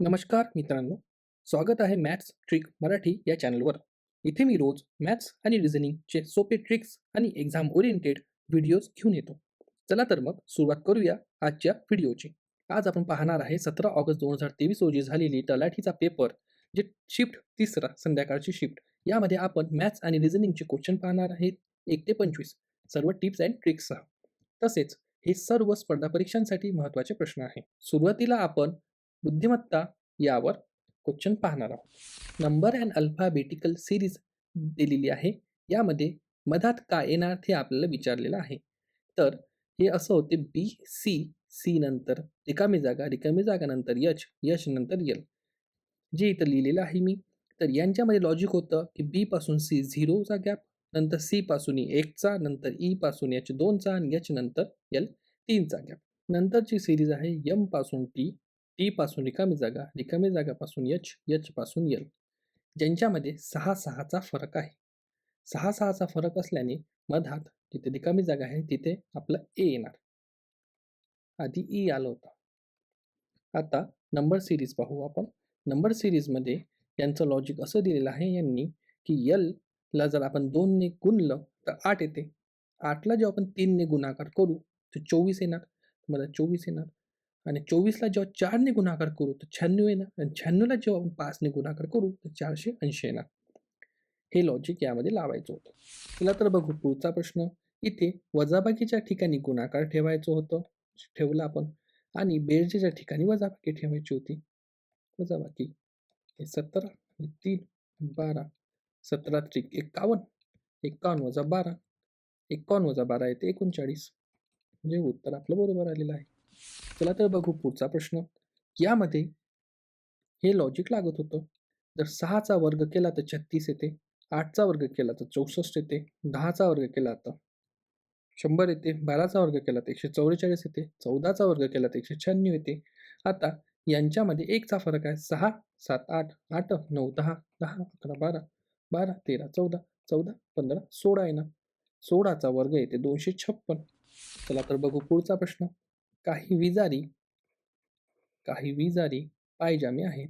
नमस्कार मित्रांनो. स्वागत आहे मॅथ्स ट्रिक मराठी या चॅनलवर. इथे मी रोज मॅथ्स आणि रिझनिंगचे सोपे ट्रिक्स आणि एक्झाम ओरिएंटेड व्हिडिओज घेऊन येतो. चला तर मग सुरुवात करूया आजच्या व्हिडिओची. आज आपण पाहणार आहे सतरा ऑगस्ट दोन हजार तेवीस रोजी झालेली तलाठीचा पेपर जे शिफ्ट तिसरा संध्याकाळची शिफ्ट. यामध्ये आपण मॅथ्स आणि रिझनिंगचे क्वेश्चन पाहणार आहेत. एक ते पंचवीस. सर्व टिप्स अँड ट्रिक्ससह तसेच हे सर्व स्पर्धा परीक्षांसाठी महत्त्वाचे प्रश्न आहे. सुरुवातीला आपण बुद्धिमत्ता यावर क्वेश्चन पाहणार आहोत. नंबर अँड अल्फाबेटिकल सिरीज दिलेली आहे. यामध्ये मधात काय येणार हे आपल्याला विचारलेलं आहे. तर हे असं होते बी सी सी नंतर. रिकामी जागा रिकामी जागा नंतर. यच यश नंतर यल. जे इथं लिहिलेलं आहे मी तर यांच्यामध्ये लॉजिक होतं की बी पासून सी झिरोचा गॅप नंतर सी पासून e एकचा नंतर ई पासून एच दोनचा आणि यच नंतर यल तीनचा गॅप नंतरची सिरीज आहे यमपासून टी टी पासून रिकामी जागा रिकामी जागापासून यच यच पासून यल. ज्यांच्यामध्ये सहा सहाचा फरक आहे. सहा सहाचा फरक असल्याने मधात जिथे रिकामी जागा आहे तिथे आपलं ए येणार. आधी ई आलं होतं. आता नंबर सिरीज पाहू आपण. नंबर सिरीजमध्ये यांचं लॉजिक असं दिलेलं आहे यांनी की यल ला जर आपण दोनने गुणलं तर आठ येते. आठला जेव्हा आपण तीनने गुणाकार करू तर चोवीस येणार. मला चोवीस येणार. आणि चोवीसला जेव्हा चारने गुणाकार करू तर शहाण्णव येणार आणि शहाण्णवला जेव्हा आपण पाचने गुणाकार करू तर चारशे ऐंशी येणार हे लॉजिक यामध्ये लावायचं होतं चला तर बघू पुढचा प्रश्न इथे वजाबाकीच्या ठिकाणी गुणाकार ठेवायचं होतं ठेवलं आपण आणि बेरजेच्या ठिकाणी वजाबाकी ठेवायची होती वजाबाकी हे सतरा आणि तीन बारा सतरा त्रिक एक्कावन्न एक्कावन्न वजा बारा एक्कावन्न वजा बारा येते एकोणचाळीस म्हणजे उत्तर आपलं बरोबर आलेलं आहे चला तर बघू पुढचा प्रश्न. यामध्ये हे लॉजिक लागत होतं. जर सहाचा वर्ग केला तर छत्तीस येते. आठचा वर्ग केला तर चौसष्ट येते. दहाचा वर्ग केला तर शंभर येते. बाराचा वर्ग केला तर एकशे चौवेचाळीस येते. चौदाचा वर्ग केला तर एकशे शहाण्णव येते. आता यांच्यामध्ये एकचा फरक आहे. सहा सात आठ आठ नऊ दहा दहा अकरा बारा बारा तेरा चौदा चौदा पंधरा सोळा येणार. सोळाचा वर्ग येते दोनशे छप्पन. चला तर बघू पुढचा प्रश्न. काही विजारी काही विजारी पायजामे आहेत.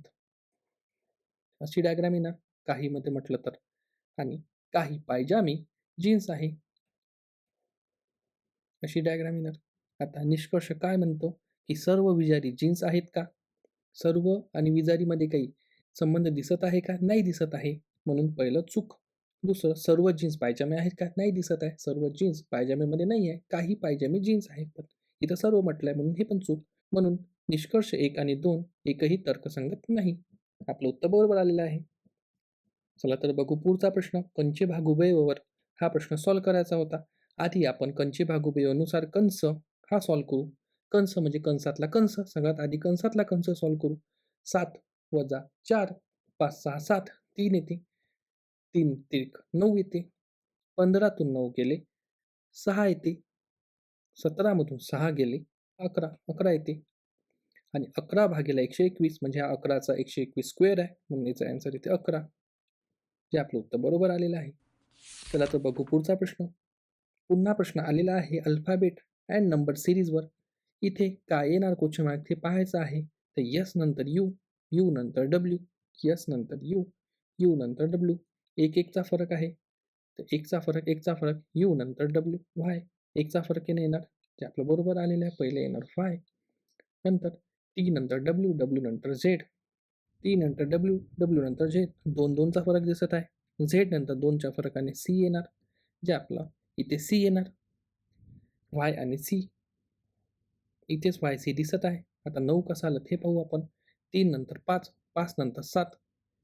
अशी डायग्राम येणार काही मध्ये म्हटलं तर. आणि काही पायजामे जीन्स आहे. अशी डायग्राम येणार आता निष्कर्ष काय म्हणतो? की सर्व विजारी जीन्स आहेत का? सर्व आणि विजारीमध्ये काही संबंध दिसत आहे का? नाही दिसत आहे. म्हणून पहिलं चूक. दुसरं सर्व जीन्स पायजामे आहेत का? नाही दिसत आहे. सर्व जीन्स पायजामेमध्ये नाही आहे. काही पायजामे जीन्स आहेत. पण इथं सर्व म्हटलं आहे म्हणून हे पण चूक. म्हणून निष्कर्ष एक आणि दोन एकही तर्कसंगत नाही. आपलं उत्तर बरोबर आलेलं आहे. चला तर बघू पुढचा प्रश्न. कंचे भागुबेवर हा प्रश्न सॉल्व करायचा होता. आधी आपण कंचे भागुबयनुसार कंस हा सॉल्व करू. कंस म्हणजे कंसातला कंस. सगळ्यात आधी कंसातला कंस सॉल्व करू. सात वजा चार पाच सहा सात तीन येते. तीन तिक नऊ येते. पंधरातून नऊ गेले सहा येते. सतरामधून सहा गेले अकरा अकरा येते. आणि अकरा भागेला एकशे एकवीस म्हणजे हा अकराचा एकशे एकवीस स्क्वेअर आहे म्हणून याचा आन्सर येते अकरा. जे आपलं उत्तर बरोबर आलेलं आहे. चला तर बघू पुढचा प्रश्न. पुन्हा प्रश्न आलेला आहे अल्फाबेट अँड नंबर सिरीजवर इथे काय येणार क्वेश्चन मार्क ते पाहायचं आहे. तर यस नंतर यू यू नंतर डब्ल्यू यस नंतर यू यू नंतर डब्ल्यू एक एकचा फरक आहे. तर एकचा फरक एकचा फरक यू नंतर डब्ल्यू वाय एकचा फरक येणे येणार ते आपलं बरोबर आलेलं आहे पहिले येणार फाय नंतर टी नंतर डब्ल्यू डब्ल्यू नंतर झेड टी नंतर डब्ल्यू डब्ल्यू नंतर झेड दोन दोनचा फरक दिसत आहे. झेड नंतर दोनच्या फरकाने सी येणार जे आपलं इथे सी येणार. वाय आणि सी इथेच वाय सी दिसत आहे. आता नऊ कसं आलं ते पाहू आपण. तीन नंतर पाच पाच नंतर सात.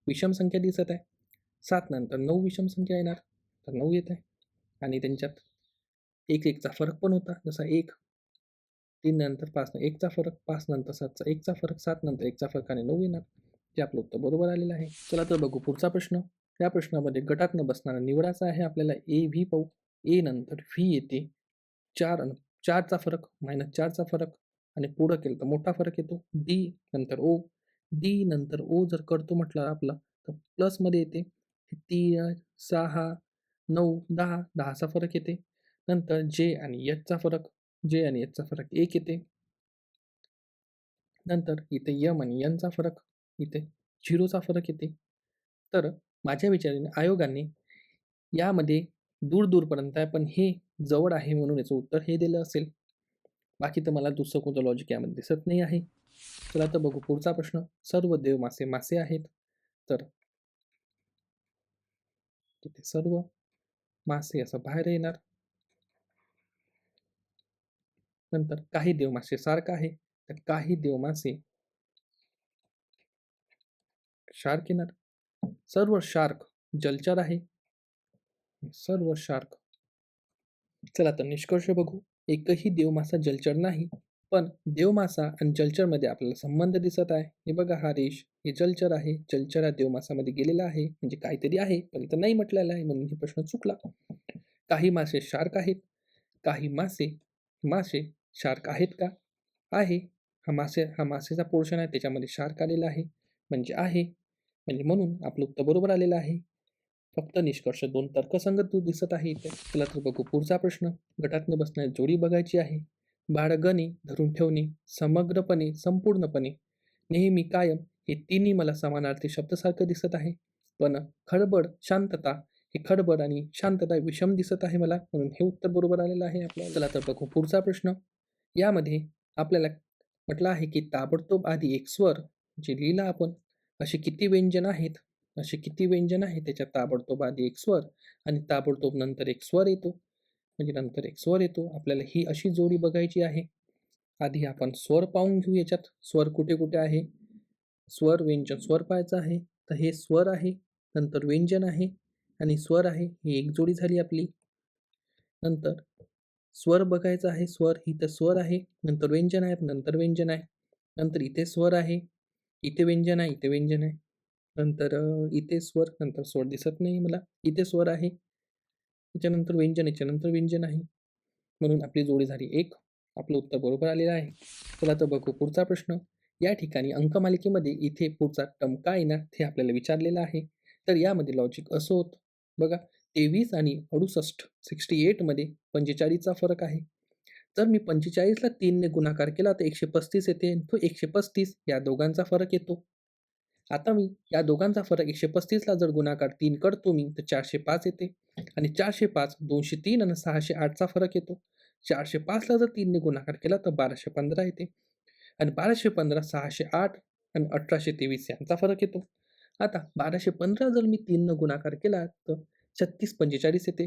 विषम संख्या दिसत आहे. सात नंतर नऊ विषम संख्या येणार तर नऊ येत आहे. आणि त्यांच्यात एक एकचा फरक पण होता. जसा एक तीन नंतर पाच एकचा फरक पाच नंतर सातचा एकचा फरक सात नंतर एकचा फरकाने नऊ येणार. जे आपलं उत्तर बरोबर आलेलं आहे. चला तर बघू पुढचा प्रश्न. या प्रश्नामध्ये गटातनं बसणारा निवडाचा आहे आपल्याला ए व्ही पाहू. ए नंतर व्ही येते. चार चारचा फरक मायनस चारचा फरक आणि पुढं केलं तर मोठा फरक येतो. डी नंतर ओ डी नंतर ओ जर करतो म्हटलं आपला तर प्लसमध्ये येते. तीन सहा नऊ दहा दहाचा फरक येते. नंतर जे आणि यचचा फरक जे आणि यचचा फरक एक येते. नंतर इथे यम आणि यनचा फरक इथे झिरोचा फरक येते. तर माझ्या विचाराने आयोगाने यामध्ये दूर दूरपर्यंत आहे पण हे जवळ आहे म्हणून याचं उत्तर हे दिलं असेल. बाकी तर मला दुसरं कोणतं लॉजिक यामध्ये दिसत नाही आहे. चला तर बघू पुढचा प्रश्न. सर्व देव मासे मासे आहेत. तर तिथे सर्व मासे असं बाहेर येणार. नंतर काही देव मासे सारखं आहे, तर काही देव मासे शार्क येणार. सर्व शार्क जलचर आहे. सर्व शार्क. चला तर निष्कर्ष बघू. एकही देवमासा जलचर नाही, पण देवमासा आणि जलचरमध्ये आपल्याला संबंध दिसत आहे. हे बघा हा रेश हे जलचर आहे. जलचर हा देवमासामध्ये गेलेला आहे. म्हणजे काहीतरी आहे, पण इथं नाही म्हटलेलं आहे म्हणून हे प्रश्न चुकला. काही मासे शार्क आहेत. काही मासे मासे शार्क आहेत का? आहे. हा मासे हा मासेचा पोर्शन आहे. त्याच्यामध्ये शार्क आलेला आहे. म्हणजे आहे. म्हणजे म्हणून आपलं उत्तर बरोबर आलेलं आहे. फक्त निष्कर्ष दोन तर्कसंगत तू दिसत आहे इथे. चला तर बघू पुढचा प्रश्न. गटातनं बसण्याची जोडी बघायची आहे. बाळगणे धरून ठेवणे समग्रपणे संपूर्णपणे नेहमी कायम हे तिन्ही मला समानार्थी शब्दसारखं दिसत आहे. पण खडबड शांतता हे खडबड आणि शांतता विषम दिसत आहे मला. म्हणून हे उत्तर बरोबर आलेलं आहे आपल्याला चला तर बघू पुढचा प्रश्न. यामध्ये आपल्याला म्हटलं आहे की ताबडतोब आधी एक स्वर जे लिहिलं आपण. असे किती व्यंजन आहेत? असे किती व्यंजन आहे त्याच्यात ताबडतोब आधी एक स्वर आणि ताबडतोब नंतर एक स्वर येतो. म्हणजे नंतर एक स्वर येतो. आपल्याला ही अशी जोडी बघायची आहे. आधी आपण स्वर पाहून घेऊ याच्यात. स्वर कुठे कुठे आहे? स्वर व्यंजन स्वर पाहायचं आहे. तर हे स्वर आहे नंतर व्यंजन आहे आणि स्वर आहे. ही एक जोडी झाली आपली. नंतर स्वर बघायचा आहे स्वर इथं स्वर आहे नंतर व्यंजन आहे नंतर व्यंजन आहे नंतर इथे स्वर आहे इथे व्यंजन आहे इथे व्यंजन आहे नंतर इथे स्वर नंतर स्वर दिसत नाही मला इथे स्वर आहे त्याच्यानंतर व्यंजन याच्यानंतर व्यंजन आहे म्हणून आपली जोडी झाली एक आपलं उत्तर बरोबर आलेलं आहे. चला तर बघू पुढचा प्रश्न या ठिकाणी अंकमालिकेमध्ये इथे पुढचा टम काय येणार हे आपल्याला विचारलेलं आहे तर यामध्ये लॉजिक असं होतं बघा तेवीस आणि अडुसष्ट सिक्स्टी एटमध्ये पंचेचाळीसचा फरक आहे. जर मी पंचेचाळीसला तीनने गुणाकार केला तर एकशे पस्तीस येते तो एकशे पस्तीस या दोघांचा फरक येतो. आता मी या दोघांचा फरक एकशे पस्तीसला जर गुणाकार तीन करतो मी तर चारशे पाच येते आणि चारशे पाच दोनशे तीन आणि सहाशे आठचा फरक येतो. चारशे पाचला जर तीनने गुणाकार केला तर बाराशे पंधरा येते आणि बाराशे पंधरा सहाशे आठ आणि अठराशे तेवीस यांचा फरक येतो. आता बाराशे पंधरा जर मी तीननं गुणाकार केला तर छत्तीस पंचेचाळीस येते.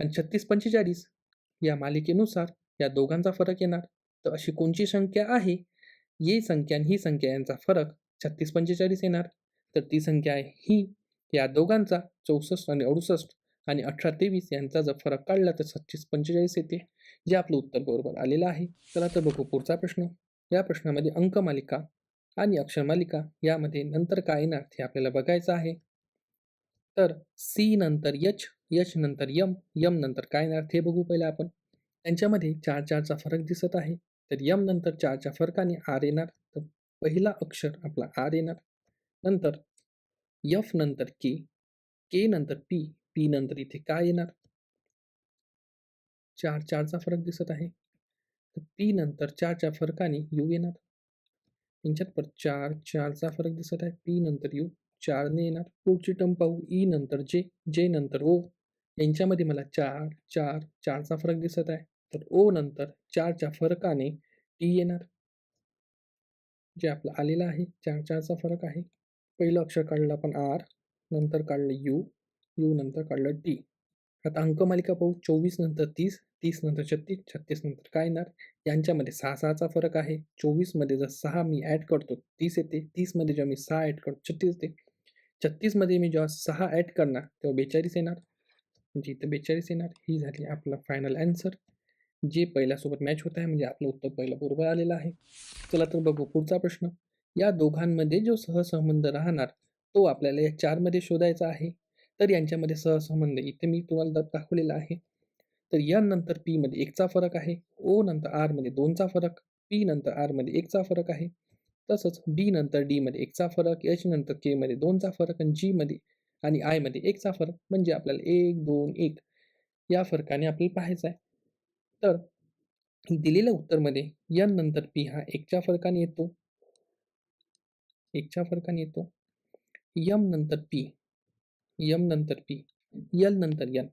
आणि छत्तीस पंचेचाळीस या मालिकेनुसार या दोघांचा फरक येणार. तर अशी कोणची संख्या आहे? ये संख्या आणि ही संख्या यांचा फरक छत्तीस पंचेचाळीस येणार. तर ती संख्या आहे ही. या दोघांचा चौसष्ट आणि अडुसष्ट आणि अठरा तेवीस यांचा जर फरक काढला तर छत्तीस पंचेचाळीस येते. जे आपलं उत्तर बरोबर आलेलं आहे. चला तर बघू पुढचा प्रश्न. या प्रश्नामध्ये अंकमालिका आणि अक्षरमालिका यामध्ये नंतर काय येणार हे आपल्याला बघायचं आहे. तर सी नंतर यच यच नंतर यम यम नंतर काय येणार? ते बघू पहिले आपण. त्यांच्यामध्ये चार चारचा फरक दिसत आहे. तर यम नंतर चारच्या फरकाने आर येणार. तर पहिला अक्षर आपला आर येणार. नंतर यफ नंतर के के नंतर पी पी नंतर इथे काय येणार? चार चारचा फरक दिसत आहे. तर पी नंतर चारच्या फरकाने यू येणार. त्यांच्यात पर चार चारचा फरक दिसत आहे. पी नंतर यू चारने येणार. पुढची टर्म पाहू. ई नंतर जे जे नंतर ओ यांच्यामध्ये मला चार चार चारचा फरक दिसत आहे. तर ओ नंतर चारच्या फरकाने टी येणार. जे आपलं आलेलं आहे चार चारचा फरक आहे. पहिलं अक्षर काढलं आपण आर नंतर काढलं यू यू नंतर काढलं टी आता अंकमालिका पाहू. चोवीस नंतर तीस तीस नंतर छत्तीस छत्तीस नंतर काय येणार? यांच्यामध्ये सहा सहाचा फरक आहे. चोवीसमध्ये जर सहा मी ॲड करतो तीस येते. तीसमध्ये जेव्हा मी सहा ॲड करतो छत्तीस येते. छत्तीसमध्ये मी जेव्हा सहा ॲड करणार तेव्हा बेचाळीस येणार. म्हणजे इथं बेचाळीस येणार. ही झाली आपला फायनल ॲन्सर जे पहिल्यासोबत मॅच होत आहे म्हणजे आपलं उत्तर पहिलं बरोबर आलेलं आहे. चला तर बघू पुढचा प्रश्न. या दोघांमध्ये जो सहसंबंध राहणार तो आपल्याला या चारमध्ये शोधायचा आहे. तर यांच्यामध्ये सहसंबंध इथे मी तुम्हाला दाखवलेला आहे. तर या नंतर पीमध्ये एकचा फरक आहे. ओ नंतर आरमध्ये दोनचा फरक. पी नंतर आरमध्ये एकचा फरक आहे. तसंच डी नंतर डीमध्ये एकचा फरक एच नंतर केमध्ये दोनचा फरक आणि जीमध्ये आणि आयमध्ये एकचा फरक. म्हणजे आपल्याला एक दोन एक या फरकाने आपल्याला पाहायचं आहे. तर दिलेल्या उत्तरमध्ये यन नंतर पी हा एकच्या फरकाने येतो. एकच्या फरकाने येतो. यम नंतर पी यम नंतर पी यल नंतर यन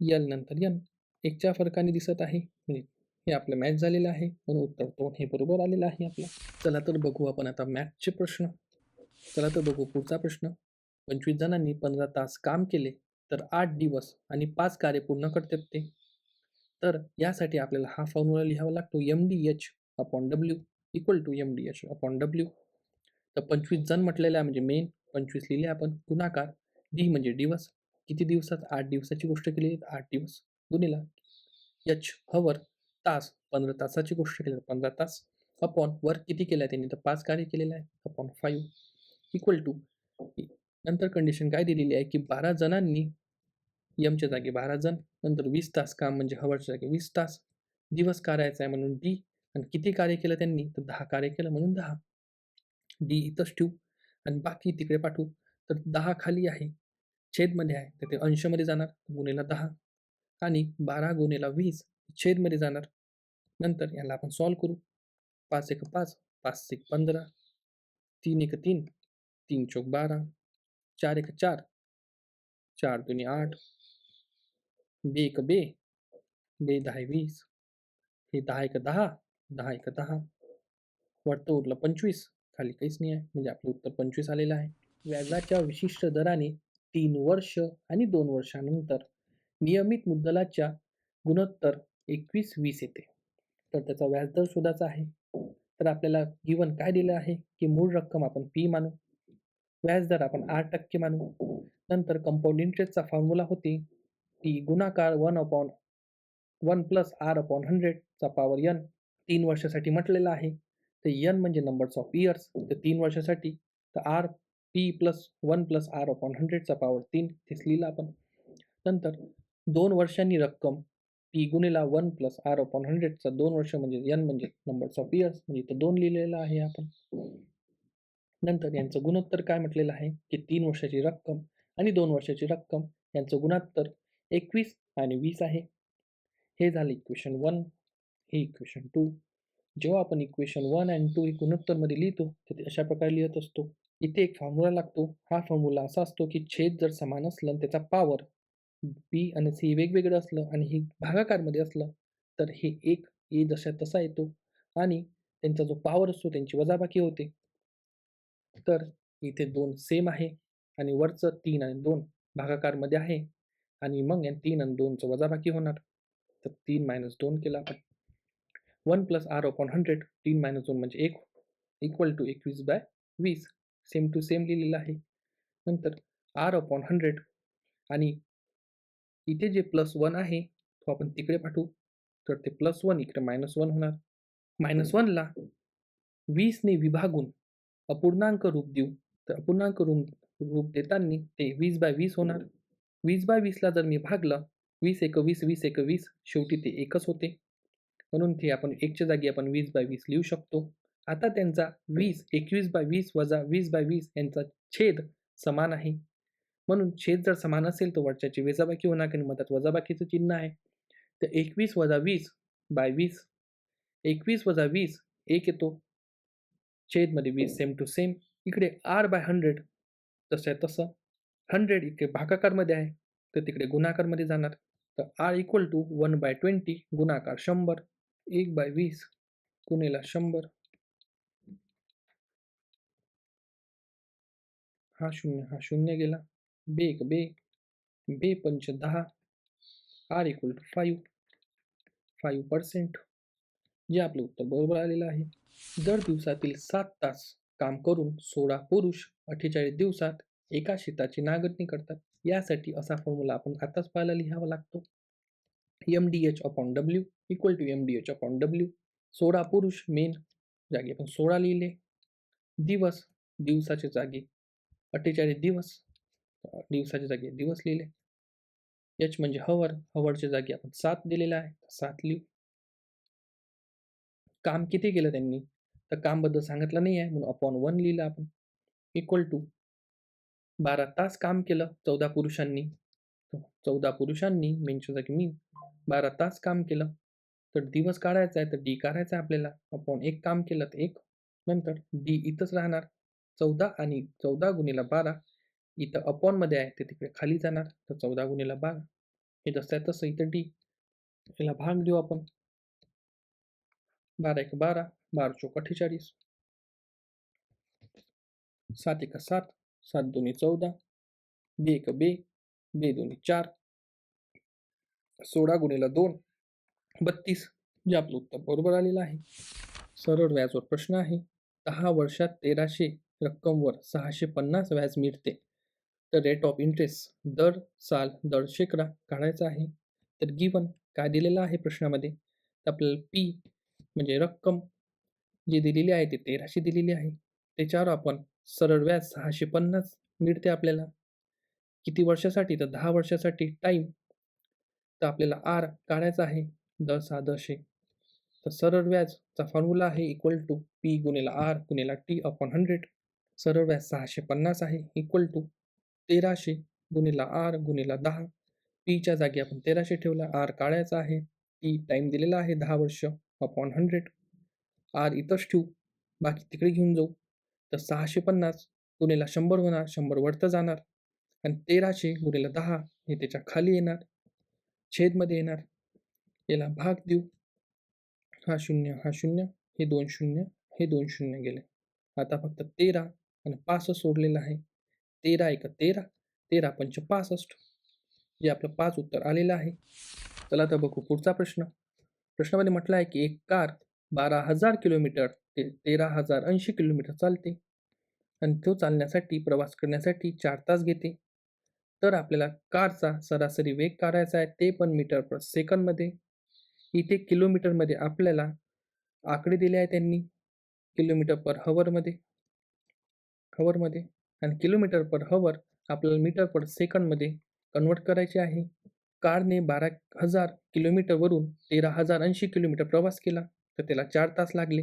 यल नंतर यन एकच्या फरकाने दिसत आहे. म्हणजे हे आपलं मॅच झालेलं आहे. म्हणून उत्तर दोन हे बरोबर आलेलं आहे आपलं. चला तर बघू आपण आता मॅथचे प्रश्न. चला तर बघू पुढचा प्रश्न. पंचवीस जणांनी पंधरा तास काम केले तर आठ दिवस आणि पाच कार्य पूर्ण करतात ते. तर यासाठी आपल्याला हा फॉर्म्युला लिहावा लागतो M D H upon W equal to M D H upon W तर पंचवीस जण म्हटलेलं आहे म्हणजे मेन पंचवीस लिहिले आपण. गुणाकार डी म्हणजे दिवस. किती दिवसात? आठ दिवसाची गोष्ट केली. आठ दिवस. गुणिला एच हवर तास पंधरा तासाची गोष्ट केली पंधरा तास. अपॉन वर्क किती केलं आहे त्यांनी? तर पाच कार्य केलेलं आहे अपॉन फाईव्ह इक्वल टू नंतर कंडिशन काय दिलेली आहे की बारा जणांनी यमच्या जागी बारा जण नंतर वीस तास काम म्हणजे हवरच्या जागी वीस तास दिवस करायचा आहे म्हणून डी आणि किती कार्य केलं त्यांनी? तर दहा कार्य केलं म्हणून दहा. डी इथंच ठेवू आणि बाकी तिकडे पाठवू. तर दहा खाली आहे. छेदमध्ये आहे. तर ते अंशमध्ये जाणार. गुन्हेला दहा आणि बारा गुन्हेला वीस. छेदमध्ये जाणार. नंतर याला आपण सॉल्व करू. पाच एक पाच पाच एक पंधरा तीन एक तीन तीन चौक बारा चार एक चार चार दोन्ही आठ बे एक बे बे दहा वीस हे दहा एक दहा दहा एक दहा. वाटतं उरलं पंचवीस खाली काहीच नाही आहे. म्हणजे आपलं उत्तर पंचवीस आलेलं आहे. व्याजाच्या विशिष्ट दराने तीन वर्ष आणि दोन वर्षानंतर नियमित मुद्दलाच्या गुणोत्तर एकवीस वीस येते. तर त्याचा व्याजदर शोधायचा आहे. तर आपल्याला गिवन काय दिलं आहे? की मूळ रक्कम आपण पी मानू. व्याजदर आपण आठ टक्के मानू. नंतर कंपाऊंड इंटरेस्टचा फॉर्म्युला होती. ती गुणाकार one upon one plus R upon हंड्रेडचा power N तीन वर्षासाठी म्हटलेलं आहे. तर यन म्हणजे नंबर्स ऑफ इयर्स तर तीन वर्षासाठी. तर R P plus one plus R upon हंड्रेडचा power तीन. तेच लिहिलं आपण. नंतर दोन वर्षांनी रक्कम पी गुणिला वन प्लस आर अपॉन हंड्रेडचा दोन वर्ष म्हणजे यन म्हणजे नंबर्स ऑफ इयर्स म्हणजे इथं दोन लिहिलेलं आहे आपण. नंतर यांचं गुणोत्तर काय म्हटलेलं आहे? की तीन वर्षाची रक्कम आणि दोन वर्षाची रक्कम यांचं गुणोत्तर एकवीस आणि वीस आहे. हे झालं इक्वेशन वन हे इक्वेशन टू जेव्हा आपण इक्वेशन वन अँड टू गुणोत्तरमध्ये लिहितो तर ते अशा प्रकारे लिहित असतो. इथे एक फॉर्म्युला लागतो. हा फॉर्म्युला असा असतो की छेद जर समान असलं त्याचा पॉवर बी आणि सी वेगवेगळं असलं आणि हे भागाकारमध्ये असलं तर हे एक e ए जशा तसा येतो आणि त्यांचा जो पॉवर असतो त्यांची वजाबाकी होते. तर इथे दोन सेम आहे आणि वरचं तीन आणि दोन भागाकारमध्ये आहे आणि मग या तीन आणि दोनचं वजाबाकी होणार. तर तीन मायनस दोन केला आपण. One plus R upon hundred तीन मायनस दोन म्हणजे एक इक्वल टू एकवीस बाय वीस. सेम टू सेम लिहिलेलं आहे. नंतर आर अपॉन हंड्रेड आणि इथे जे प्लस वन आहे तो आपण तिकडे पाठवू. तर ते प्लस वन इकडे मायनस वन होणार. मायनस वनला वीसने विभागून अपूर्णांक रूप देऊ. तर अपूर्णांक रूप रूप देताना ते वीस बाय वीस होणार. वीस बाय वीसला जर मी भागलं वीस एक वीस वीस एक वीस शेवटी ते एकच होते. म्हणून ते आपण एकच्या जागी आपण वीस बाय वीस लिहू शकतो. आता त्यांचा वीस एकवीस बाय वीस वजा वीस बाय वीस यांचा छेद समान आहे. म्हणून छेद जर समान असेल तर वरच्याची वेजाबाकी होणार कारण मधात वजाबाकीचं चिन्ह आहे. तर एकवीस वजा वीस बाय वीस एकवीस वजा वीस एक येतो. छेदमध्ये वीस सेम टू सेम इकडे आर बाय हंड्रेड तसं आहे तसं. हंड्रेड इकडे भागाकारमध्ये आहे तर तिकडे गुणाकारमध्ये जाणार. तर R equal to one by twenty गुणाकार शंभर एक बाय वीस गुणेला शंभर. हा शून्य हा शून्य गेला. एक बे बे पंच दहा R equal to five five percent. जे आपलं उत्तर बरोबर आलेलं आहे. दर दिवसातील सात तास काम करून सोळा पुरुष अठ्ठेचाळीस दिवसात एका शेताची नागरणी करतात. यासाठी असा फॉर्म्युला आपण आताच पाहायला लिहावा लागतो. M D H upon W equal to M D H upon W सोळा पुरुष मेन जागी आपण सोळा लिहिले. दिवस दिवसाच्या जागी अठ्ठेचाळीस दिवस. दिवसाच्या जागी दिवस लिहिले. यच म्हणजे हवर हवरच्या जागी आपण सात दिलेला आहे सात लिहू. काम किती केलं त्यांनी? तर कामबद्दल सांगितलं नाही आहे म्हणून अपॉन वन लिहिलं आपण. इक्वल टू बारा तास काम केलं चौदा पुरुषांनी. चौदा पुरुषांनी मेनच्या जागी मी बारा तास काम केलं. तर दिवस काढायचा आहे तर डी काढायचा आहे आपल्याला. अपॉन एक काम केलं तर एक नंतर डी इथंच राहणार. चौदा आणि चौदा गुणिला बारा इथं अपॉनमध्ये आहे ते तिकडे खाली जाणार. तर चौदा गुणीला भाग हे जसं आहे तसं इथं डी. याला भाग देऊ आपण. बारा एक बारा बारा चौक अठ्ठेचाळीस. सात एक सात सात दोन्ही चौदा. बे एक बे बे दोन्ही चार. सोळा गुणीला दोन बत्तीस. जे आपलं उत्तर बरोबर आलेलं आहे. सरळ व्याजवर प्रश्न आहे. दहा वर्षात तेराशे रक्कमवर सहाशे पन्नास व्याज मिळते. तर रेट ऑफ इंटरेस्ट दर साल दर शेकडा काढायचा आहे. तर गिवन काय दिलेलं आहे प्रश्नामध्ये? तर आपल्याला पी म्हणजे रक्कम जी दिलेली आहे ती तेराशे दिलेली आहे. त्याच्यावर आपण सरळ व्याज सहाशे पन्नास मिळते आपल्याला. किती वर्षासाठी? तर दहा वर्षासाठी टाईम तर आपल्याला आर काढायचा आहे. दर सहा दशे तर सरळ व्याजचा फॉर्म्युला आहे इक्वल टू पी गुणेला आर गुणेला टी अपॉन हंड्रेड सरळ व्याज सहाशे पन्नास आहे इक्वल टू तेराशे गुणिला आर गुणिला दहा. पीच्या जागी आपण तेराशे ठेवला. आर काळ्याचा आहे. टी टाईम दिलेला आहे. दहा वर्ष. अपॉन हंड्रेड आर इथंच ठेवू. बाकी तिकडे घेऊन जाऊ. तर सहाशे पन्नास गुणिला शंभर होणार. शंभर वरतं जाणार. आणि तेराशे गुणिला दहा हे त्याच्याखाली येणार. छेदमध्ये येणार. याला भाग देऊ. हा शून्य हा शून्य हे दोन शून्य हे दोन शून्य गेले. आता फक्त तेरा आणि पाच सोडलेलं आहे. तेरा एक तेरा तेरा पंच पासष्ट जे आपलं पाच उत्तर आलेलं आहे. चला तर बघू पुढचा प्रश्न. प्रश्नामध्ये म्हटलं आहे की एक कार बारा हजार किलोमीटर ते तेरा हजार ऐंशी किलोमीटर चालते आणि तो चालण्यासाठी प्रवास करण्यासाठी चार तास घेते. तर आपल्याला कारचा सरासरी वेग काढायचा आहे ते पण मीटर पर सेकंदमध्ये इथे किलोमीटरमध्ये आपल्याला आकडे दिले आहे त्यांनी किलोमीटर पर हवरमध्ये हवरमध्ये आणि किलोमीटर पर हवर आपल्याला मीटर पर सेकंडमध्ये कन्वर्ट करायचे आहे. कारने बारा हजार किलोमीटरवरून तेरा हजार ऐंशी किलोमीटर प्रवास केला तर त्याला चार तास लागले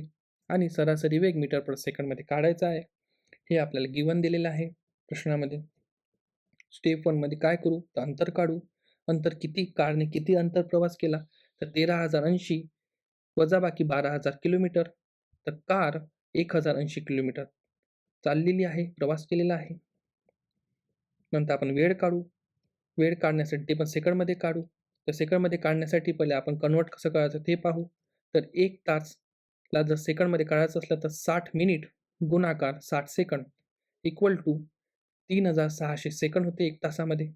आणि सरासरी वेग मीटर पर सेकंडमध्ये काढायचा आहे. हे आपल्याला गिवन दिलेलं आहे प्रश्नामध्ये. स्टेप वनमध्ये काय करू? तर अंतर काढू. अंतर किती? कारने किती अंतर प्रवास केला? तर तेरा हजार ऐंशी वजा बाकी बारा हजार किलोमीटर. तर कार एक हजार ऐंशी किलोमीटर. चाललेली आहे प्रवास केलेला आहे. नंतर आपण वेळ काढू. वेळ काढण्यासाठी ते पण सेकंडमध्ये काढू. तर सेकंडमध्ये काढण्यासाठी पहिले आपण कन्वर्ट कसं करायचं ते पाहू. तर एक तासला जर सेकंडमध्ये काढायचं असलं तर साठ मिनिट गुणाकार साठ सेकंड इक्वल टू तीन हजार सहाशे सेकंड होते एक तासामध्ये.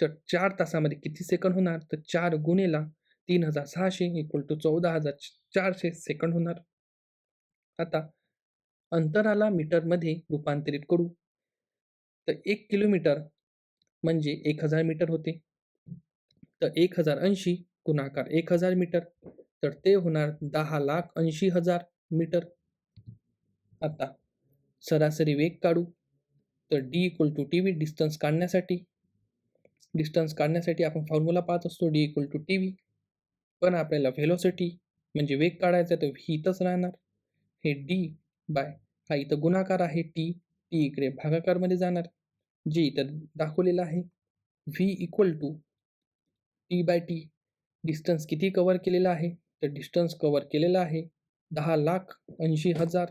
तर चार तासामध्ये किती सेकंड होणार? तर चार गुणेला तीन हजार सहाशे इक्वल टू चौदा हजार चारशे सेकंड होणार. आता अंतराला मीटरमध्ये रूपांतरित करू. तर एक किलोमीटर म्हणजे एक हजार मीटर होते. तर एक हजार ऐंशी गुणाकार एक हजार मीटर. तर ते होणार दहा लाख ऐंशी हजार मीटर. आता सरासरी वेग काढू. तर D equal to T V distance काढण्यासाठी डिस्टन्स काढण्यासाठी आपण फॉर्म्युला पाहत असतो D equal to T V पण आपल्याला व्हेलोसिटी म्हणजे वेग काढायचा तर व्ही इथंच राहणार. हे डी बाय हा इथं गुणाकार आहे टी टी इकडे भागाकारमध्ये जाणार. जे इथं दाखवलेलं आहे V equal to T by T distance किती कवर केलेला आहे? तर डिस्टन्स कवर केलेला आहे दहा लाख ऐंशी हजार.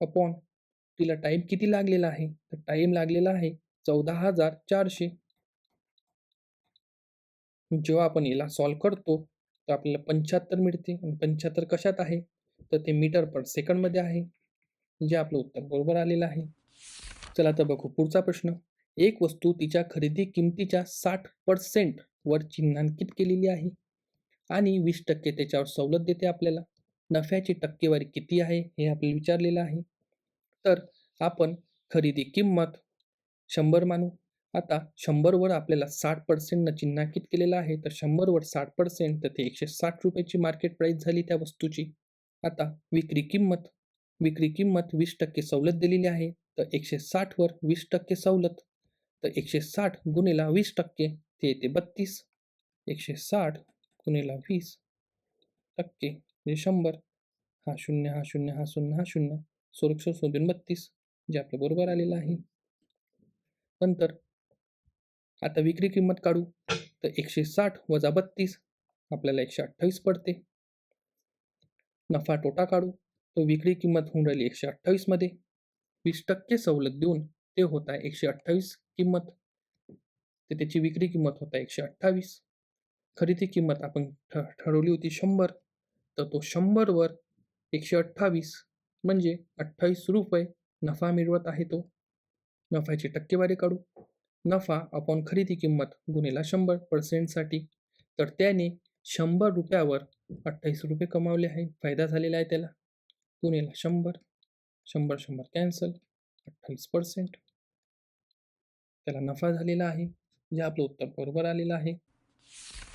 अपॉन तिला टाईम किती लागलेला आहे? तर टाईम लागलेला आहे चौदा हजार चारशे. जेव्हा आपण याला सॉल्व करतो तर आपल्याला पंच्याहत्तर मिळते. आणि पंच्याहत्तर कशात आहे? तर ते मीटर पर सेकंडमध्ये आहे. जे आपलं उत्तर बरोबर आलेलं आहे. चला तर बघू पुढचा प्रश्न. एक वस्तू तिच्या खरेदी किमतीच्या साठ पर्सेंट वर चिन्हांकित केलेली आहे. आणि वीस टक्के त्याच्यावर सवलत देते आपल्याला. नफ्याची टक्केवारी किती आहे हे आपल्याला विचारलेलं आहे. तर आपण खरेदी किंमत शंभर मानू. आता शंभरवर आपल्याला साठ पर्सेंटनं चिन्हांकित केलेलं आहे. तर शंभरवर साठ पर्सेंट तर ते एकशे साठ रुपयाची मार्केट प्राईस झाली त्या वस्तूची. आता विक्री किंमत विक्री किंमत वीस टक्के सवलत दिलेली आहे तर एकशे साठवर वीस टक्के सवलत तर एकशे साठ गुणेला वीस टक्के ते येते बत्तीस. एकशे साठ गुणेला वीस टक्के म्हणजे शंभर. हा शून्य हा शून्य हा शून्य हा शून्य. सुरक्षा शोधून बत्तीस जे आपल्या बरोबर आलेलं आहे. नंतर आता विक्री किंमत काढू तर एकशे साठ वजा बत्तीस आपल्याला एकशे अठ्ठावीस पडते. नफा तोटा काढू तो विक्री किंमत होऊन राहिली एकशे अठ्ठावीसमध्ये वीस टक्के सवलत देऊन ते होत आहे एकशे अठ्ठावीस किंमत. तर त्याची विक्री किंमत होता एकशे अठ्ठावीस. खरेदी किंमत आपण ठरवली होती शंभर. तर तो शंभरवर एकशे अठ्ठावीस म्हणजे अठ्ठावीस रुपये नफा मिळवत आहे तो. नफ्याची टक्केवारी काढू. नफा आपण खरेदी किंमत गुन्हेला शंभर पर्सेंटसाठी तर त्याने शंभर रुपयावर अठ्ठावीस रुपये कमावले आहे फायदा झालेला आहे त्याला. गुन्हेला शंभर. शंभर शंभर कॅन्सल. अठ्ठावीस पर्सेंट त्याला नफा झालेला आहे. जे आपलं उत्तर बरोबर आलेलं आहे.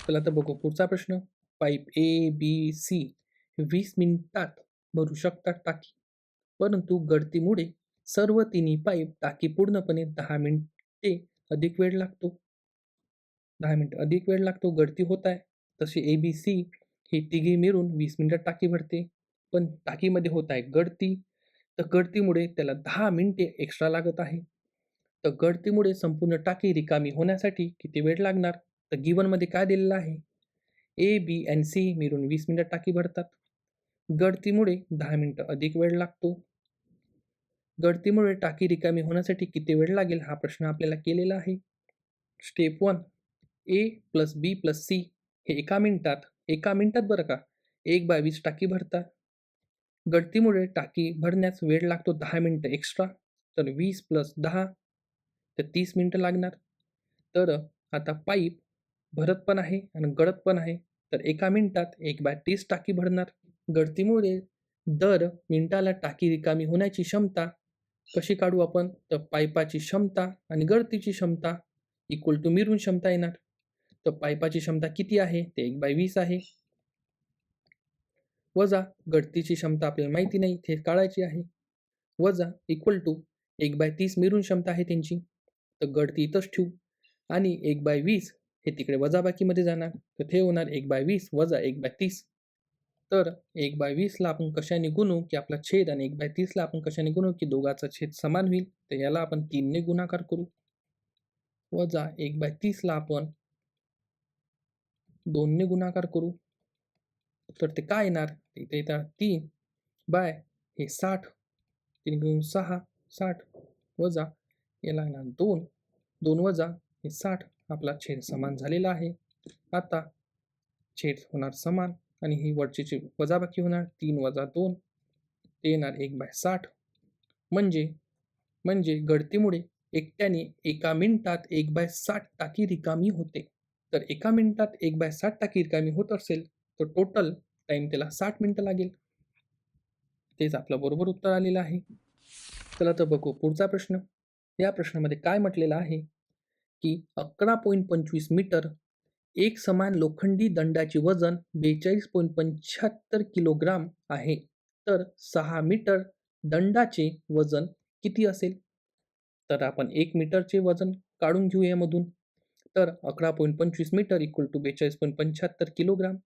चला तर बघू पुढचा प्रश्न. पाईप ए बी सी वीस मिनिटात भरू शकतात टाकी. परंतु गळतीमुळे सर्व तिन्ही पाईप टाकी पूर्णपणे दहा मिनिटे अधिक वेळ लागतो. दहा मिनिट अधिक वेळ लागतो. गळती होत आहे. तसे ए बी सी ही तिघे मिळून वीस मिनिटात टाकी भरते. पण टाकीमध्ये होत आहे गळती. तर गळतीमुळे त्याला दहा मिनिटे एक्स्ट्रा लागत आहे. तर गळतीमुळे संपूर्ण टाकी रिकामी होण्यासाठी किती वेळ लागणार? तर गिवनमध्ये काय दिलेलं आहे? ए बी अँड सी मिळून वीस मिनिटात टाकी भरतात. गळतीमुळे दहा मिनटं अधिक वेळ लागतो. गळतीमुळे टाकी रिकामी होण्यासाठी किती वेळ लागेल हा प्रश्न आपल्याला केलेला आहे. Step one A plus B plus C हे एका मिनिटात एका मिनिटात बरं का? एक बाय वीस टाकी भरतात गळतीमुळे टाकी भरण्यास वेळ लागतो दहा मिनटं एक्स्ट्रा तर वीस प्लस दहा तर तीस मिनटं लागणार. तर आता पाईप भरत पण आहे आणि गळत पण आहे. तर एका मिनिटात एक बाय तीस टाकी भरणार. गळतीमुळे दर मिनिटाला टाकी रिकामी होण्याची क्षमता कशी काढू आपण? तर पाईपाची क्षमता आणि गळतीची क्षमता इक्वल टू मिरून क्षमता येणार. तर पाईपाची क्षमता किती आहे? ते एक बाय वीस आहे. वजा गळतीची क्षमता आपल्याला माहिती नाही ते काढायची आहे. वजा इक्वल टू एक बाय तीस मिळून क्षमता आहे त्यांची. तर गळती इथंच ठेवू. आणि एक बाय वीस हे तिकडे वजाबाकीमध्ये जाणार. तर ते होणार एक बाय वीस वजा एक बाय तीस. तर एक बाय वीसला आपण कशाने गुणू? की आपला छेद आणि एक बाय तीसला आपण कशाने गुणू? की दोघाचा छेद समान होईल. तर याला आपण तीनने गुणाकार करू. वजा एक बाय तीसला आपण दोनने गुणाकार करू. तर ते काय येणार? इथे येतात. तीन. बाय. हे साठ. तीन घेऊन सहा. साठ वजा. याला येणार दोन. दोन वजा. हे साठ. आपला छेद समान झालेला आहे. आता छेद होणार समान आणि ही वरची वजाबाकी होणार. तीन वजा दोन. ते येणार एक बाय साठ. म्हणजे म्हणजे गळतीमुळे एकट्याने एका मिनिटात एक बाय साठ टाकी रिकामी होते. तर एका मिनिटात एक बाय साठ टाकी रिकामी होत असेल तर टोटल टाईम त्याला साठ मिनटं लागेल. तेच आपलं बरोबर उत्तर आलेलं आहे. चला तर बघू पुढचा प्रश्न. या प्रश्नामध्ये काय म्हटलेलं आहे? की अकरा पॉईंट पंचवीस मीटर एक समान लोखंडी दंडाचे वजन बेचाळीस पॉईंट पंच्याहत्तर किलोग्राम आहे. तर सहा मीटर दंडाचे वजन किती असेल? तर आपण एक मीटरचे वजन काढून घेऊ यामधून तर अकरा पॉईंट पंचवीस मीटर इक्वल टू बेचाळीस पॉईंट पंच्याहत्तर किलोग्राम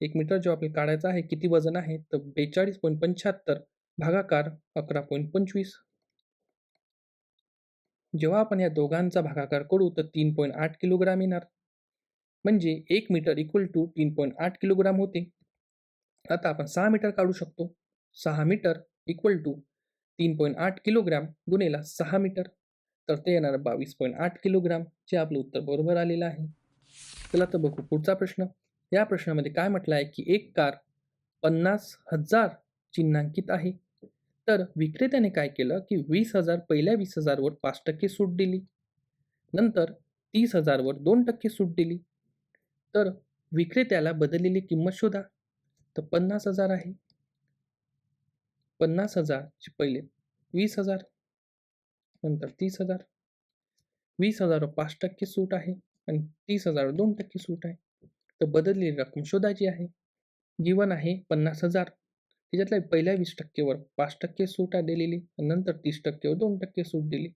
एक मीटर जेव्हा आपल्याला काढायचा आहे किती वजन आहे तर बेचाळीस पॉईंट पंच्याहत्तर भागाकार अकरा पॉईंट पंचवीस. जेव्हा आपण या दोघांचा भागाकार करू तर तीन पॉईंट आठ किलोग्राम येणार. म्हणजे एक मीटर इक्वल टू तीन पॉईंट आठ किलोग्राम होते. आता आपण सहा मीटर काढू शकतो. सहा मीटर इक्वल टू तीन पॉईंट आठ किलोग्राम गुणेला सहा मीटर. तर ते येणार बावीस पॉईंट आठ किलोग्राम जे आपलं उत्तर बरोबर आलेलं आहे. चला तर बघू पुढचा प्रश्न. या प्रश्नामध्ये काय म्हटलं आहे की एक कार पन्नास हजार चिन्हांकित आहे. तर विक्रेत्याने काय केलं की वीस हजार पहिल्या वीस हजारवर पाच टक्के सूट दिली. नंतर तीस हजारवर दोन टक्के सूट दिली. तर विक्रेत्याला बदललेली किंमत शोधा. तर पन्नास हजार आहे. पन्नास हजारचे पहिले वीस हजार. नंतर तीस हजार. वीस हजारवर पाच टक्के सूट आहे आणि तीस हजार दोन टक्के सूट आहे. तर बदललेली रक्कम शोधायची आहे. जीवन आहे पन्नास हजार. त्याच्यातल्या पहिल्या वीस टक्केवर पाच टक्के सूट दिलेली नंतर तीस टक्केवर दोन टक्के सूट दिली.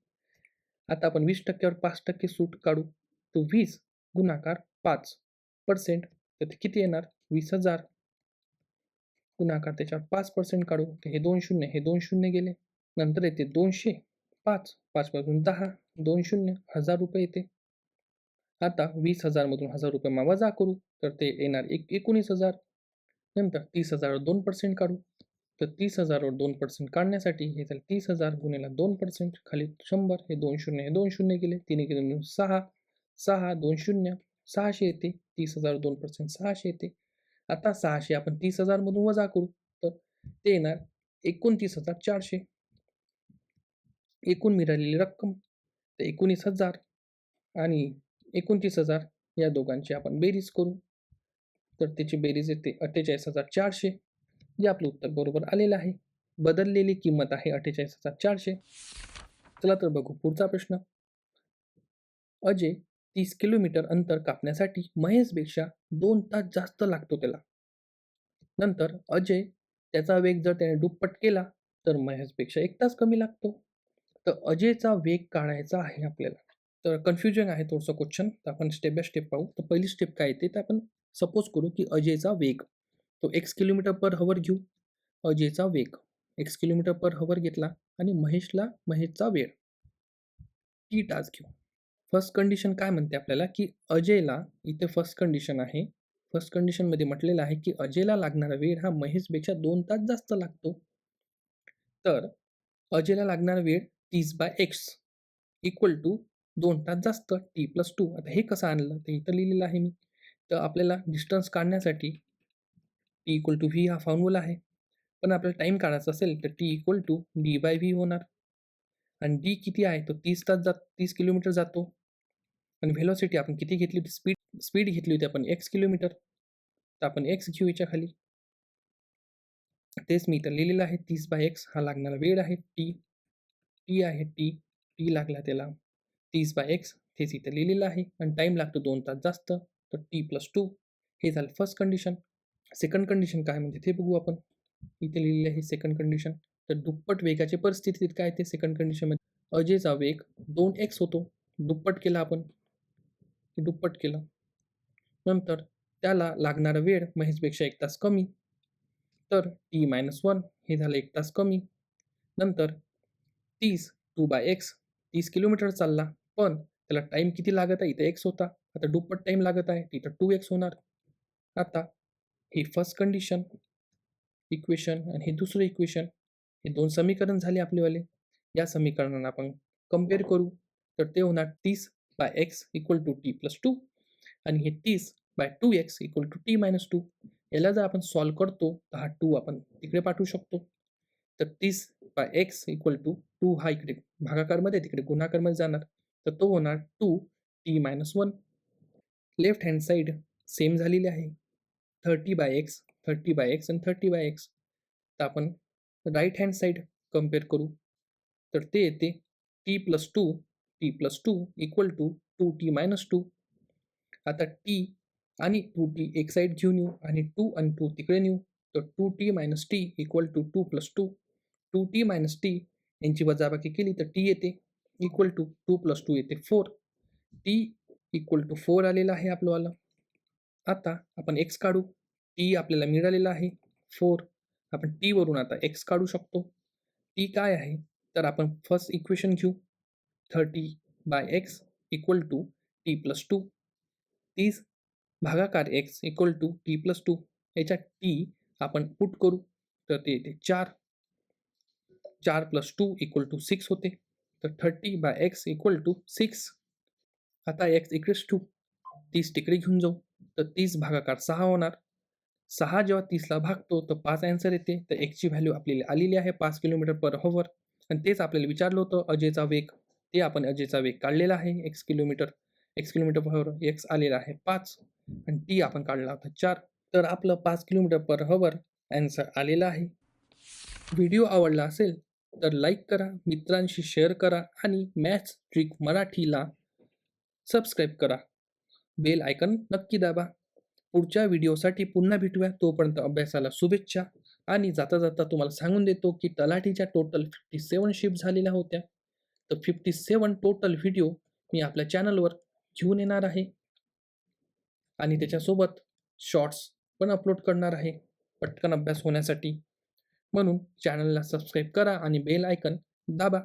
आता आपण वीस टक्क्यावर पाच टक्के सूट काढू. तर वीस गुणाकार पाच पर्सेंट तर ते किती येणार? वीस हजार. गुणाकार त्याच्यावर पाच पर्सेंट काढू. तर हे दोन शून्य हे दोन शून्य गेले. नंतर येते दोनशे. पाच पाचपासून दहा दोन शून्य हजार रुपये येते. आता वीस हजारमधून हजार रुपये वजा करू तर ते येणार एक एकोणीस हजार. नंतर तीस हजारवर दोन पर्सेंट काढू. तर तीस हजारवर दोन पर्सेंट काढण्यासाठी हे झालं तीस हजार गुन्हेला दोन पर्सेंट खाली शंभर हे दोन शून्य हे दोन शून्य गेले. तिने गेले दोन सहा. सहा दोन शून्य सहाशे येते. तीस हजार दोन पर्सेंट सहाशे येते. आता सहाशे आपण तीस हजारमधून वजा करू. तर ते येणार एकोणतीस हजार चारशे. एकूण मिळालेली रक्कम तर एकोणीस हजार आणि एकोणतीस हजार या दोघांची आपण बेरीज करू. तर त्याची बेरीज येते अठ्ठेचाळीस हजार चारशे. जे आपलं उत्तर बरोबर आलेलं आहे. बदललेली किंमत आहे अठ्ठेचाळीस हजार चारशे. चला तर बघू पुढचा प्रश्न. अजय तीस किलोमीटर अंतर कापण्यासाठी महेशपेक्षा दोन तास जास्त लागतो त्याला. नंतर अजय त्याचा वेग जर त्याने दुप्पट केला तर महेशपेक्षा एक तास कमी लागतो. तर अजयचा वेग काढायचा आहे आपल्याला. तर कन्फ्युजन आहे थोडंसं क्वेश्चन तर आपण स्टेप बाय स्टेप पाहू. तर पहिली स्टेप काय येते तर आपण सपोज करू की अजयचा वेग. तो एक्स किलोमीटर पर हवर घेऊ. अजयचा वेग. एक्स किलोमीटर पर हवर घेतला आणि महेशला महेशचा वेळ. टी तास घेऊ. फर्स्ट कंडिशन काय म्हणते आपल्याला की अजयला इथे फर्स्ट कंडिशन आहे. फर्स्ट कंडिशनमध्ये म्हटलेलं आहे की अजयला लागणारा वेळ हा महेशपेक्षा दोन तास जास्त लागतो. तर अजयला लागणारा वेळ तीस बाय एक्स इक्वल टू दोन तास जास्त टी प्लस टू आता हे कसं आणलं? तर इथं लिहिलेलं आहे मी. तर आपल्याला डिस्टन्स काढण्यासाठी टी इक्वल टू व्ही हा फॉर्म्युला आहे. पण आपल्याला टाईम काढायचा असेल तर T equal to D by V होणार. आणि डी किती आहे? तो तीस तास जात तीस किलोमीटर जातो. आणि व्हेलॉसिटी आपण किती घेतली होती? स्पीड स्पीड घेतली होती आपण एक्स किलोमीटर तर आपण एक्स घेऊ याच्या खाली. तेच मी इथं लिहिलेलं आहे. तीस बाय एक्स हा लागणारा वेळ आहे. टी टी आहे टी टी लागला त्याला. तीस बाय एक्स तेच इथं लिहिलेलं आहे. आणि टाईम लागतो दोन तास जास्त तर टी प्लस टू हे झालं फर्स्ट कंडिशन सेकंड कंडिशन काय म्हणजे ते बघू आपण. इथे लिहिलेलं आहे सेकंड कंडिशन तर दुप्पट वेगाची परिस्थितीत काय ते सेकंड कंडिशनमध्ये अजयचा वेग दोन एक्स होतो. दुप्पट केला आपण. दुप्पट केलं. नंतर त्याला लागणारा वेळ महेशपेक्षा एक तास कमी. तर टी मायनस वन हे झालं एक तास कमी. नंतर तीस टू बाय एक्स तीस किलोमीटर चालला. पण त्याला टाईम किती लागत आहे? इथं एक्स होता. आता दुप्पट टाईम लागत आहे. तिथं टू एक्स होणार. आता ही फर्स्ट कंडिशन इक्वेशन आणि हे दुसरं इक्वेशन हे दोन समीकरण झाले आपलेवाले. या समीकरणांना आपण कंपेअर करू. तर ते होणार तीस by X equal to T plus two आणि हे तीस by two X equal to T minus two याला जर आपण सॉल्व करतो तर हा टू आपण तिकडे पाठवू शकतो. तर तीस by X equal to two हा इकडे भागाकारमध्ये तिकडे गुणाकारमध्ये जाणार. तर तो होणार two T minus one left hand side same झालेली आहे. Thirty by X thirty by X आणि थर्टी बाय एक्स तर आपण राईट हँड साईड कंपेअर करू. तर ते येते T plus two T plus two equal to two T minus two आता टी आणि टू टी एक साईड घेऊन येऊ आणि टू आणि टू तिकडे नेऊ. तर two T minus T equal to two plus two two T minus T यांची वजाबाकी केली तर टी येते equal to two plus two येते four T equal to four आलेला आहे आपल्याला. आता आपण एक्स काढू. टी आपल्याला मिळालेला आहे फोर आपण टीवरून आता एक्स काढू शकतो. टी काय आहे? तर आपण फर्स्ट इक्वेशन घेऊ. Thirty by X equal to T plus two तीस भागाकार X equal to T plus two याच्यात टी आपण पुट करू. तर ते येते चार. चार plus two equal to six होते. तर thirty by X equal to six आता एक्स इक्वेस टू तीस तिकडे घेऊन जाऊ. तर तीस भागाकार सहा होणार. सहा जेव्हा तीसला भागतो तर पाच अँसर येते. तर एक्सची व्हॅल्यू आपल्याला आलेली आहे पाच किलोमीटर पर हवर आणि तेच आपल्याला विचारलं होतं अजयचा वेग. ते आपण अजयचा वेग काढलेला आहे X kilometre X kilometre per hour X आलेला आहे पाच. आणि टी आपण काढला होता चार. तर आपलं पाच किलोमीटर पर हवर अँसर आलेला आहे. व्हिडिओ आवडला असेल तर लाईक करा मित्रांशी शेअर करा आणि मॅथ्स ट्रिक मराठीला सबस्क्राईब करा. बेल आयकन नक्की दाबा. पुढच्या व्हिडिओसाठी पुन्हा भेटूया. तोपर्यंत अभ्यासाला शुभेच्छा. आणि जाता जाता तुम्हाला सांगून देतो की तलाठीच्या टोटल फिफ्टी सेवन शिफ्ट झालेल्या होत्या. तर फिफ्टी सेवन टोटल व्हिडिओ मी आपल्या चॅनलवर घेऊन येणार आहे. आणि त्याच्यासोबत शॉर्ट्स पण अपलोड करणार आहे. पटकन अभ्यास होण्यासाठी. म्हणून चॅनलला सबस्क्राईब करा आणि बेल आयकन दाबा.